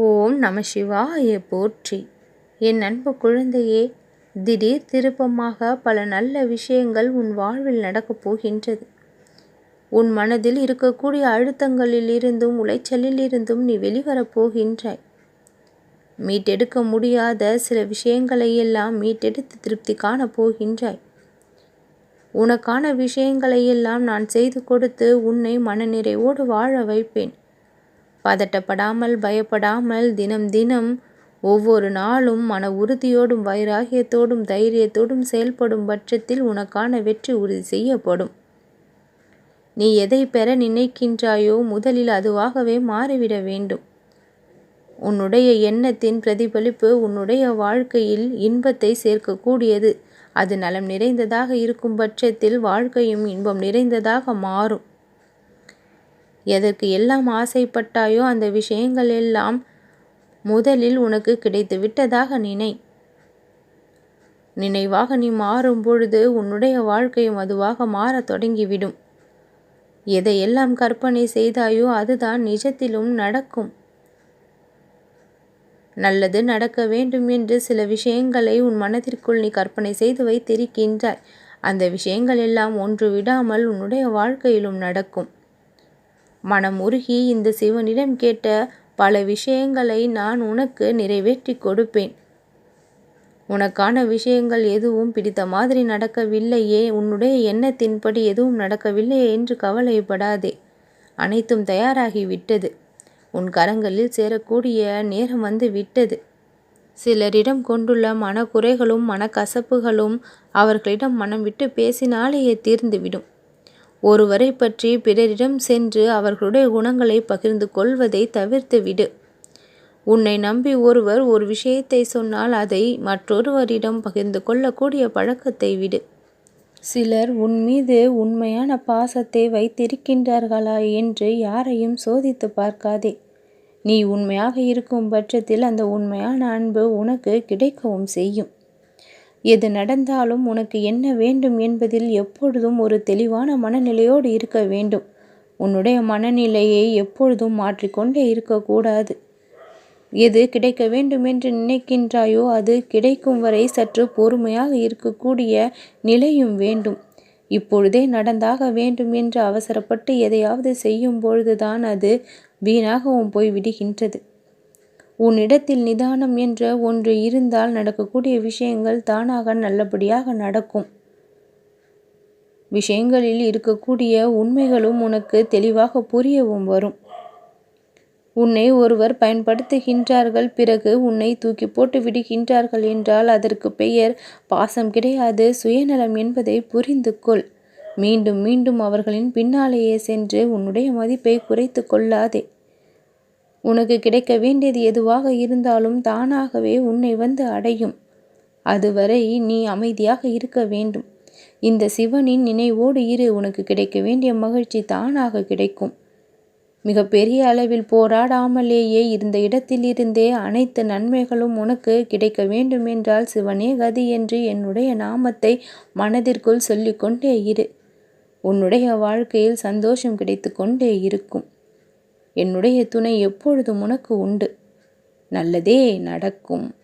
ஓம் நம சிவாய போற்றி. என் அன்பு குழந்தையே திடீர் திருப்பமாக பல நல்ல விஷயங்கள் உன் வாழ்வில் நடக்கப் போகின்றது. உன் மனதில் இருக்கக்கூடிய அழுத்தங்களில் இருந்தும் உளைச்சலில் இருந்தும் நீ வெளிவரப் போகின்றாய். மீட்டெடுக்க முடியாத சில விஷயங்களை எல்லாம் மீட்டெடுத்து திருப்தி காணப் போகின்றாய். உனக்கான விஷயங்களை எல்லாம் நான் செய்து கொடுத்து உன்னை மனநிறைவோடு வாழ வைப்பேன். பதட்டப்படாமல் பயப்படாமல் தினம் தினம் ஒவ்வொரு நாளும் மன உறுதியோடும் வைராகியத்தோடும் தைரியத்தோடும் செயல்படும் பட்சத்தில் உனக்கான வெற்றி உறுதி செய்யப்படும். நீ எதை பெற நினைக்கின்றாயோ முதலில் அதுவாகவே மாறிவிட வேண்டும். உன்னுடைய எண்ணத்தின் பிரதிபலிப்பு உன்னுடைய வாழ்க்கையில் இன்பத்தை சேர்க்கக்கூடியது. அது நலம் நிறைந்ததாக இருக்கும் பட்சத்தில் வாழ்க்கையும் இன்பம் நிறைந்ததாக மாறும். எதற்கு எல்லாம் ஆசைப்பட்டாயோ அந்த விஷயங்கள் எல்லாம் முதலில் உனக்கு கிடைத்து விட்டதாக நினை. நினைவாக நீ மாறும் பொழுது உன்னுடைய வாழ்க்கையும் அதுவாக மாறத் தொடங்கிவிடும். எதையெல்லாம் கற்பனை செய்தாயோ அதுதான் நிஜத்திலும் நடக்கும். நல்லது நடக்க வேண்டும் என்று சில விஷயங்களை உன் மனதிற்குள் நீ கற்பனை செய்து வைத்திருக்கின்றாய். அந்த விஷயங்கள் எல்லாம் ஒன்று விடாமல் உன்னுடைய வாழ்க்கையிலும் நடக்கும். மனம் உருகி இந்த சிவனிடம் கேட்ட பல விஷயங்களை நான் உனக்கு நிறைவேற்றி கொடுப்பேன். உனக்கான விஷயங்கள் எதுவும் பிடித்த மாதிரி நடக்கவில்லையே. உன்னுடைய எண்ணத்தின்படி எதுவும் நடக்கவில்லையே என்று கவலைப்படாதே. அனைத்தும் தயாராகி விட்டது உன் கரங்களில் சேரக்கூடிய நேரம் வந்து விட்டது. சிலரிடம் கொண்டுள்ள மனக்குறைகளும் மனக்கசப்புகளும் அவர்களிடம் மனம் விட்டு பேசினாலேயே தீர்ந்துவிடும். ஒருவரை பற்றி பிறரிடம் சென்று அவர்களுடைய குணங்களை பகிர்ந்து கொள்வதை தவிர்த்து விடு. உன்னை நம்பி ஒருவர் ஒரு விஷயத்தை சொன்னால் அதை மற்றொருவரிடம் பகிர்ந்து கொள்ளக்கூடிய பழக்கத்தை விடு. சிலர் உன் மீது உண்மையான பாசத்தை வைத்திருக்கின்றார்களா என்று யாரையும் சோதித்து பார்க்காதே. நீ உண்மையாக இருக்கும் பட்சத்தில் அந்த உண்மையான அன்பு உனக்கு கிடைக்கவும் செய்யும். எது நடந்தாலும் உனக்கு என்ன வேண்டும் என்பதில் எப்பொழுதும் ஒரு தெளிவான மனநிலையோடு இருக்க வேண்டும். உன்னுடைய மனநிலையை எப்பொழுதும் மாற்றிக்கொண்டே இருக்கக்கூடாது. எது கிடைக்க வேண்டும் என்று நினைக்கின்றாயோ அது கிடைக்கும் வரை சற்று பொறுமையாக இருக்கக்கூடிய நிலையும் வேண்டும். இப்பொழுதே நடந்தாக வேண்டும் என்று அவசரப்பட்டு எதையாவது செய்யும் பொழுதுதான் அது வீணாகவும் போய் விடுகின்றது உன்னிடத்தில் நிதானம் என்ற ஒன்று இருந்தால் நடக்கக்கூடிய விஷயங்கள் தானாக நல்லபடியாக நடக்கும். விஷயங்களில் இருக்கக்கூடிய உண்மைகளும் உனக்கு தெளிவாக புரியவும் வரும். உன்னை ஒருவர் பயன்படுத்துகின்றார்கள் பிறகு உன்னை தூக்கி போட்டு விடுகின்றார்கள் என்றால் அதற்கு பெயர் பாசம் கிடையாது சுயநலம் என்பதை புரிந்து கொள். மீண்டும் மீண்டும் அவர்களின் பின்னாலேயே சென்று உன்னுடைய மதிப்பை குறைத்து கொள்ளாதே. உனக்கு கிடைக்க வேண்டியது எதுவாக இருந்தாலும் தானாகவே உன்னை வந்து அடையும். அதுவரை நீ அமைதியாக இருக்க வேண்டும். இந்த சிவனின் நினைவோடு இரு. உனக்கு கிடைக்க வேண்டிய மகிழ்ச்சி தானாக கிடைக்கும். மிக பெரிய அளவில் போராடாமலேயே இருந்த இடத்திலிருந்தே அனைத்து நன்மைகளும் உனக்கு கிடைக்க வேண்டும் என்றால் சிவனே கதி என்று என்னுடைய நாமத்தை மனதிற்குள் சொல்லிக்கொண்டே இரு. உன்னுடைய வாழ்க்கையில் சந்தோஷம் கிடைத்து கொண்டே இருக்கும். என்னுடைய துணை எப்பொழுதும் உனக்கு உண்டு. நல்லதே நடக்கும்.